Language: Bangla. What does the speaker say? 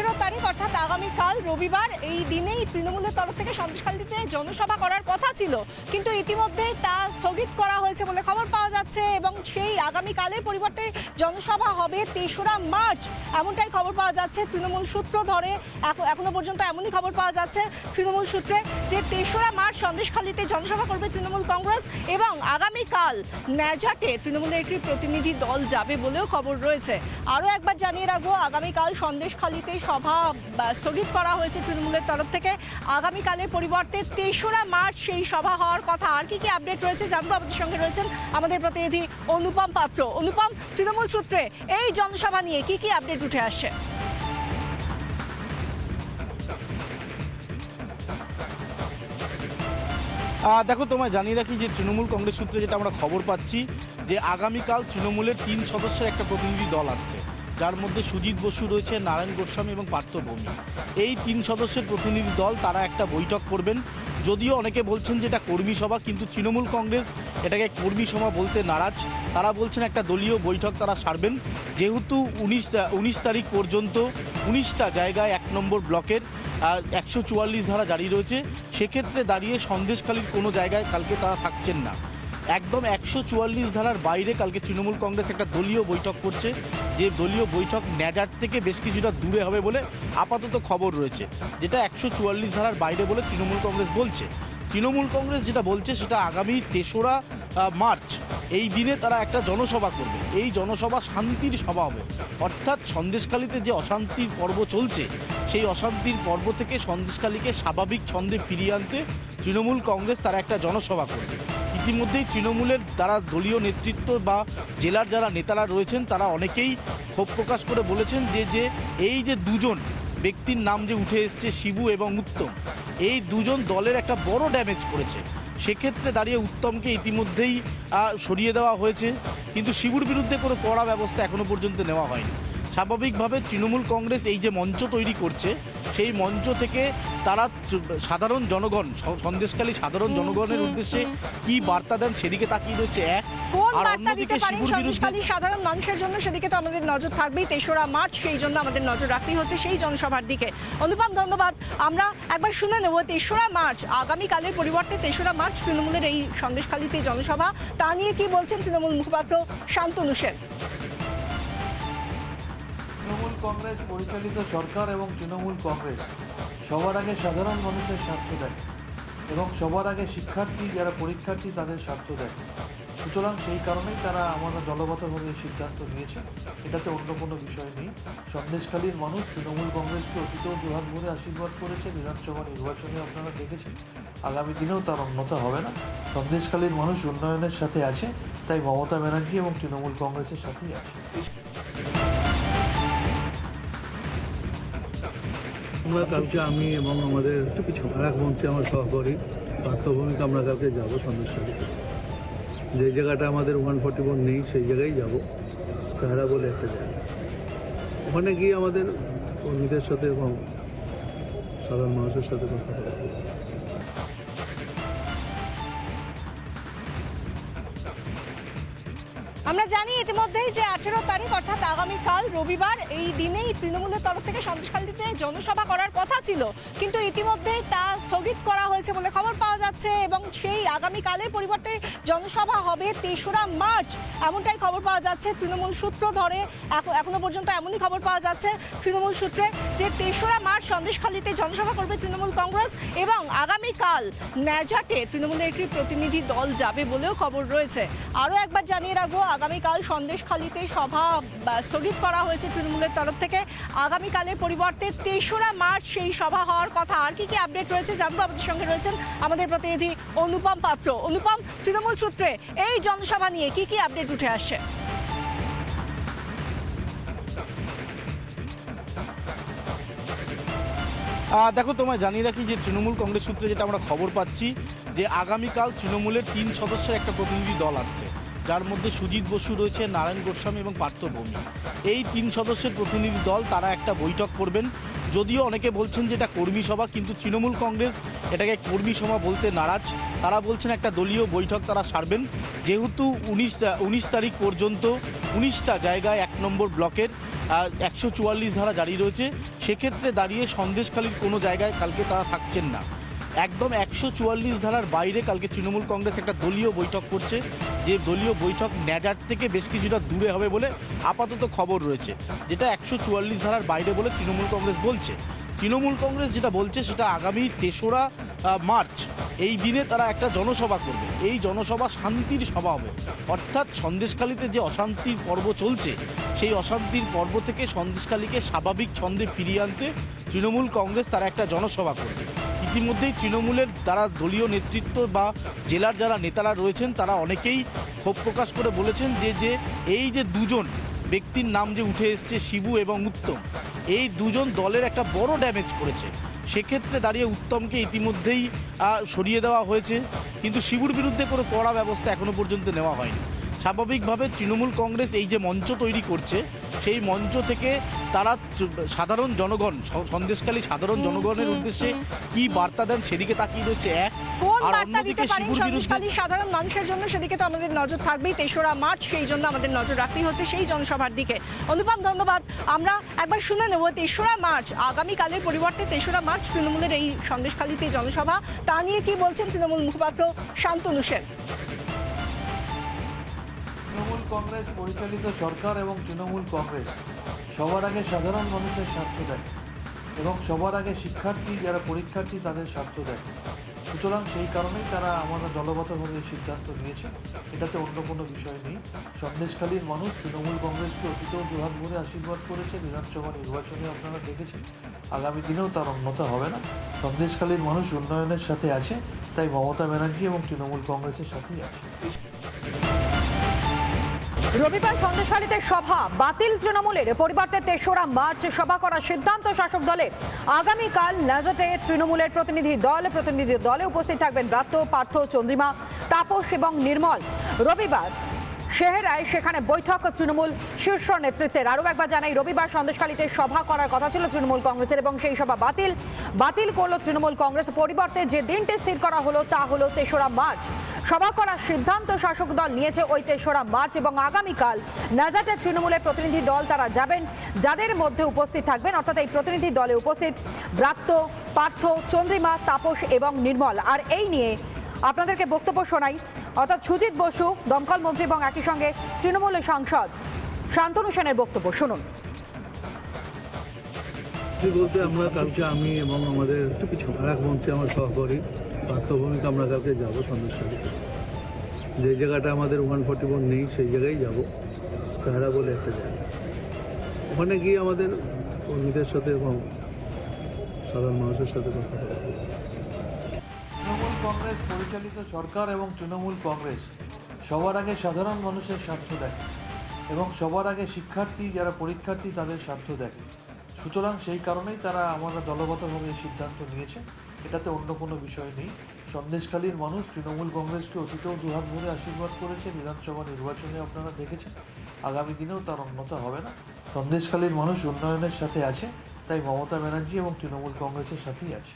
আঠেরো তারিখ, অর্থাৎ আগামীকাল, রবিবার, এই দিনেই তৃণমূলের তরফ থেকে সন্দেশখালীতে জনসভা করার কথা ছিল। কিন্তু ইতিমধ্যেই তা স্থগিত করা হয়েছে বলে খবর পাওয়া যাচ্ছে এবং সেই আগামীকালের পরিবর্তে জনসভা হবে তেসরা মার্চ। এমনটাই খবর পাওয়া যাচ্ছে। তৃণমূল সূত্র ধরে এখ- এখনও পর্যন্ত এমনই খবর পাওয়া যাচ্ছে তৃণমূল সূত্রে যে তেসরা মার্চ সন্দেশখালীতে জনসভা করবে তৃণমূল কংগ্রেস এবং আগামীকাল ন্যাজাটে তৃণমূলের একটি প্রতিনিধি দল যাবে বলেও খবর রয়েছে। আরও একবার জানিয়ে রাখব, আগামীকাল সন্দেশখালীতে সভা স্থগিত করা হয়েছে তৃণমূলের তরফ থেকে। আগামীকালের পরিবর্তে তেসরা মার্চ সেই সভা হওয়ার কথা। আর কি কি আপডেট রয়েছে জানব? আমাদের সঙ্গে রয়েছেন আমাদের প্রতিনিধি অনুপম পাত্র। অনুপম, তৃণমূল সূত্রে এই জনসভা নিয়ে কি কি আপডেট উঠে আসছে? দেখো, তোমায় জানিয়ে রাখি যে তৃণমূল কংগ্রেস সূত্রে যেটা আমরা খবর পাচ্ছি, যে আগামীকাল তৃণমূলের তিন সদস্যের একটা প্রতিনিধি দল আসছে। যার মধ্যে সুজিত বসু রয়েছে, নারায়ণ গোস্বামী এবং পার্থ ভৌমি এই তিন সদস্যের প্রতিনিধি দল, তারা একটা বৈঠক করবেন। যদিও অনেকে বলছেন যে এটা কর্মী সভা, কিন্তু তৃণমূল কংগ্রেস এটাকে কর্মী সভা বলতে নারাজ। তারা বলছেন একটা দলীয় বৈঠক তারা সারবেন। যেহেতু উনিশ উনিশ তারিখ পর্যন্ত উনিশটা জায়গায় এক নম্বর ব্লকের একশো চুয়াল্লিশ ধারা জারি রয়েছে। সেক্ষেত্রে দাঁড়িয়ে সন্দেশখালীর কোনো জায়গায় কালকে তারা থাকছেন না। একদম একশো চুয়াল্লিশ ধারার বাইরে কালকে তৃণমূল কংগ্রেস একটা দলীয় বৈঠক করছে। যে দলীয় বৈঠক ন্যাজার থেকে বেশ কিছুটা দূরে হবে বলে আপাতত খবর রয়েছে। যেটা একশো চুয়াল্লিশ ধারার বাইরে বলে তৃণমূল কংগ্রেস বলছে। তৃণমূল কংগ্রেস যেটা বলছে সেটা আগামী তেসরা মার্চ, এই দিনে তারা একটা জনসভা করবে। এই জনসভা শান্তির সভা হবে। অর্থাৎ সন্দেশখালীতে যে অশান্তির পর্ব চলছে, সেই অশান্তির পর্ব থেকে সন্দেশখালীকে স্বাভাবিক ছন্দে ফিরিয়ে আনতে তৃণমূল কংগ্রেস তারা একটা জনসভা করবে। ইতিমধ্যেই তৃণমূলের যারা দলীয় নেতৃত্ব বা জেলার যারা নেতারা রয়েছেন, তারা অনেকেই ক্ষোভ প্রকাশ করে বলেছেন যে যে এই যে দুজন ব্যক্তির নাম যে উঠে এসছে, শিবু এবং উত্তম, এই দুজন দলের একটা বড় ড্যামেজ করেছে। সেক্ষেত্রে দাঁড়িয়ে উত্তমকে ইতিমধ্যেই সরিয়ে দেওয়া হয়েছে। কিন্তু শিবুর বিরুদ্ধে কোনো কড়া ব্যবস্থা এখনও পর্যন্ত নেওয়া হয়নি। স্বাভাবিকভাবে তৃণমূল কংগ্রেস এই যে মঞ্চ তৈরি করছে সেই মঞ্চ থেকে তারা সাধারণ জনগণ সন্দেশকালী সাধারণ জনগণের উদ্দেশ্যে কি বার্তা দেন সেদিকে তাকিয়ে রয়েছে এক। কোন বার্তা দিতে পারেন শিবুর সাধারণ মানুষের জন্য? সেদিকে তো আমাদের নজর থাকবেই। তেসরা মার্চ সেই জন্য আমাদের নজর রাখতেই হচ্ছে সেই জনসভার দিকে। অনুপম ধন্যবাদ। আমরা একবার শুনে নেব তেসরা মার্চ আগামীকালের পরিবর্তে তেসরা মার্চ তৃণমূলের এই সন্দেশখালীতে জনসভা। তা নিয়ে কি বলছেন তৃণমূল মুখপাত্র শান্তনু সেন? কংগ্রেস, পরিচালিত সরকার এবং তৃণমূল কংগ্রেস। সবার আগে সাধারণ মানুষের স্বার্থ দেখে এবং সবার আগে শিক্ষার্থী যারা পরীক্ষার্থী তাদের স্বার্থ দেখে সুতরাং সেই কারণেই তারা আমরা দলগতভাবে সিদ্ধান্ত নিয়েছে। এটাতে অন্য কোনো বিষয় নেই। সন্দেশখালীর মানুষ তৃণমূল কংগ্রেসকে অতীতেও দুহাত ভরে আশীর্বাদ করেছে। বিধানসভা নির্বাচনে আপনারা দেখেছেন, আগামী দিনেও তার অন্যতা হবে না। সন্দেশখালীর মানুষ উন্নয়নের সাথে আছে, তাই মমতা ব্যানার্জি এবং তৃণমূল কংগ্রেসের সাথেই আছে। আমরা কালকে আমি এবং আমাদের আরেক মন্ত্রী আমার সহকারী পার্থভূমিকে, আমরা কালকে যাব সন্দেশখালী। যে জায়গাটা আমাদের ওয়ান ফর্টি ওয়ান নেই, সেই জায়গায় যাব। সাহারা বলে একটা জায়গা। ওখানে গিয়ে আমাদের কর্মীদের সাথে এবং সাধারণ মানুষের সাথে কথা বলব। আমরা জানি ইতিমধ্যেই যে আঠেরো অর্থাৎ আগামীকাল রবিবার এই দিনেই তৃণমূলের তরফ থেকে সন্দেশখালীতে জনসভা করার কথা ছিল। কিন্তু ইতিমধ্যে তা স্থগিত করা হয়েছে বলে খবর পাওয়া যাচ্ছে এবং সেই আগামীকালের পরিবর্তে জনসভা হবে তেসরা মার্চ। এমনটাই খবর পাওয়া যাচ্ছে। তৃণমূল সূত্র ধরে এখনও পর্যন্ত এমনই খবর পাওয়া যাচ্ছে তৃণমূল সূত্রে যে তেসরা মার্চ সন্দেশখালীতে জনসভা করবে তৃণমূল কংগ্রেস এবং আগামীকাল ন্যাজাটে তৃণমূলের একটি প্রতিনিধি দল যাবে বলেও খবর রয়েছে। আরও একবার জানিয়ে রাখব, আগামীকাল সন্দেশখালীতে সভা স্থগিত করা হয়েছে তৃণমূলের তরফ থেকে। আগামীকালের পরিবর্তে তেসরা মার্চ সেই সভা হওয়ার কথা। আর কি কি আপডেট রয়েছে জানব? আমাদের সঙ্গে রয়েছেন আমাদের প্রতিনিধি অনুপম পাত্র। অনুপম, তৃণমূল সূত্রে এই জনসভা নিয়ে কি কি আপডেট উঠে আসছে? দেখো, তোমায় জানিয়ে রাখি যে তৃণমূল কংগ্রেস সূত্রে যেটা আমরা খবর পাচ্ছি, যে আগামীকাল তৃণমূলের তিন সদস্যের একটা প্রতিনিধি দল আসছে। যার মধ্যে সুজিত বসু রয়েছে, নারায়ণ গোস্বামী এবং পার্থ ভৌমি এই তিন সদস্যের প্রতিনিধি দল, তারা একটা বৈঠক করবেন। যদিও অনেকে বলছেন যে এটা কর্মী সভা, কিন্তু তৃণমূল কংগ্রেস এটাকে কর্মী সভা বলতে নারাজ। তারা বলছেন একটা দলীয় বৈঠক তারা সারবেন। যেহেতু উনিশ উনিশ তারিখ পর্যন্ত উনিশটা জায়গায় এক নম্বর ব্লকের একশো চুয়াল্লিশ ধারা জারি রয়েছে। সেক্ষেত্রে দাঁড়িয়ে সন্দেশখালীর কোনো জায়গায় কালকে তারা থাকছেন না। একদম একশো চুয়াল্লিশ ধারার বাইরে কালকে তৃণমূল কংগ্রেস একটা দলীয় বৈঠক করছে। যে দলীয় বৈঠক ন্যাজার থেকে বেশ কিছুটা দূরে হবে বলে আপাতত খবর রয়েছে। যেটা একশো চুয়াল্লিশ ধারার বাইরে বলে তৃণমূল কংগ্রেস বলছে। তৃণমূল কংগ্রেস যেটা বলছে সেটা আগামী তেসরা মার্চ এই দিনে তারা একটা জনসভা করবে। এই জনসভা শান্তির সভা হবে। অর্থাৎ সন্দেশখালীতে যে অশান্তির পর্ব চলছে, সেই অশান্তির পর্ব থেকে সন্দেশখালীকে স্বাভাবিক ছন্দে ফিরিয়ে আনতে তৃণমূল কংগ্রেস তারা একটা জনসভা করবে। ইতিমধ্যেই তৃণমূলের যারা দলীয় নেতৃত্ব বা জেলার যারা নেতারা রয়েছেন, তারা অনেকেই ক্ষোভ প্রকাশ করে বলেছেন যে যে এই যে দুজন ব্যক্তির নাম যে উঠে এসছে, শিবু এবং উত্তম, এই দুজন দলের একটা বড় ড্যামেজ করেছে। সেক্ষেত্রে দাঁড়িয়ে উত্তমকে ইতিমধ্যেই সরিয়ে দেওয়া হয়েছে। কিন্তু শিবুর বিরুদ্ধে কোনো কড়া ব্যবস্থা এখনও পর্যন্ত নেওয়া হয়নি। স্বাভাবিকভাবে তৃণমূল কংগ্রেস এই যে মঞ্চ তৈরি করছে সেই মঞ্চ থেকে তারা সাধারণ জনগণ সন্দেশকালী সাধারণ জনগণের উদ্দেশ্যে কি বার্তা দেন? সেদিকে তাকিয়ে রয়েছে এক। আর অন্যদিকে সাধারণ মানুষের জন্য? সেদিকে তো আমাদের নজর থাকবেই। তেসরা মার্চ সেই জন্য আমাদের নজর রাখতেই হচ্ছে সেই জনসভার দিকে। অনুপম ধন্যবাদ। আমরা একবার শুনে নেব তেসরা মার্চ আগামীকালের পরিবর্তে তেসরা মার্চ তৃণমূলের এই সন্দেশখালীতে জনসভা। তা নিয়ে কি বলছেন তৃণমূল মুখপাত্র শান্তনু সেন? কংগ্রেস, পরিচালিত সরকার এবং তৃণমূল কংগ্রেস। সবার আগে সাধারণ মানুষের স্বার্থ দেখে এবং সবার আগে শিক্ষার্থী যারা পরীক্ষার্থী তাদের স্বার্থ দেখে সুতরাং সেই কারণেই তারা আমরা দলগতভাবে সিদ্ধান্ত নিয়েছে এটাতে অন্য কোনো বিষয় নেই। সন্দেশখালীর মানুষ তৃণমূল কংগ্রেসকে অতীতেও দুহাত ভরে আশীর্বাদ করেছে। বিধানসভা নির্বাচনে আপনারা দেখেছেন, আগামী দিনেও তার অন্যতা হবে না। সন্দেশখালীর মানুষ উন্নয়নের সাথে আছে, তাই মমতা ব্যানার্জি এবং তৃণমূল কংগ্রেসের সাথেই আছে। রবিবার সন্দেশখালীতে সভা। বাতিল তৃণমূলের পরিবর্তে তেসরা মার্চ সভা করার সিদ্ধান্ত শাসক দলের আগামীকাল নাজাতে তৃণমূলের প্রতিনিধি দল, প্রতিনিধি দলে উপস্থিত থাকবেন ব্রাত্য, পার্থ, চন্দ্রিমা, তাপস এবং নির্মল। রবিবার শেহেরায় সেখানে বৈঠক, তৃণমূল শীর্ষ নেতৃত্বের। আরও একবার জানাই, রবিবার সন্দেশকালীতে সভা করার কথা ছিল তৃণমূল কংগ্রেসের এবং সেই সভা বাতিল। বাতিল করল তৃণমূল কংগ্রেস। পরিবর্তে যে দিনটি স্থির করা হলো তা হলো তেসরা মার্চ। সভা করার সিদ্ধান্ত শাসক দল নিয়েছে ওই তেসরা মার্চ এবং আগামীকাল নাজাটের তৃণমূলের প্রতিনিধি দল তারা যাবেন, যাদের মধ্যে উপস্থিত থাকবেন, অর্থাৎ এই প্রতিনিধি দলে উপস্থিত ব্রাত্য, পার্থ, চন্দ্রিমা, তাপস এবং নির্মল। আর এই নিয়ে আপনাদেরকে বক্তব্য শোনাই। অর্থাৎ সুজিত বসু, দমকল মন্ত্রী এবং একই সঙ্গে তৃণমূলের সাংসদ শান্তনু সেনের বক্তব্য শুনুন। বলতে আমরা কালকে আমি এবং আমাদের এক মন্ত্রী, আমার সহকারী পার্থভূমিকে আমরা কালকে যাব সন্দেশখালীতে যে জায়গাটা আমাদের ওয়ান ফর্টি ওয়ান নেই, সেই জায়গায় যাব। সাহারা বলে একটা জায়গা। ওখানে গিয়ে আমাদের কর্মীদের সাথে এবং সাধারণ মানুষের সাথে কথা কংগ্রেস পরিচালিত সরকার এবং তৃণমূল কংগ্রেস সবার আগে সাধারণ মানুষের স্বার্থ দেখে এবং সবার আগে শিক্ষার্থী যারা পরীক্ষার্থী তাদের স্বার্থ দেখে। সুতরাং সেই কারণেই তারা আমরা দলগতভাবে এই সিদ্ধান্ত নিয়েছে। এটাতে অন্য কোনো বিষয় নেই। সন্দেশখালীর মানুষ তৃণমূল কংগ্রেসকে অতীতেও দুহাত ভরে আশীর্বাদ করেছে। বিধানসভা নির্বাচনে আপনারা দেখেছেন। আগামী দিনেও তার অন্যতা হবে না। সন্দেশখালীর মানুষ উন্নয়নের সাথে আছে, তাই মমতা ব্যানার্জি এবং তৃণমূল কংগ্রেসের সাথেই আছে।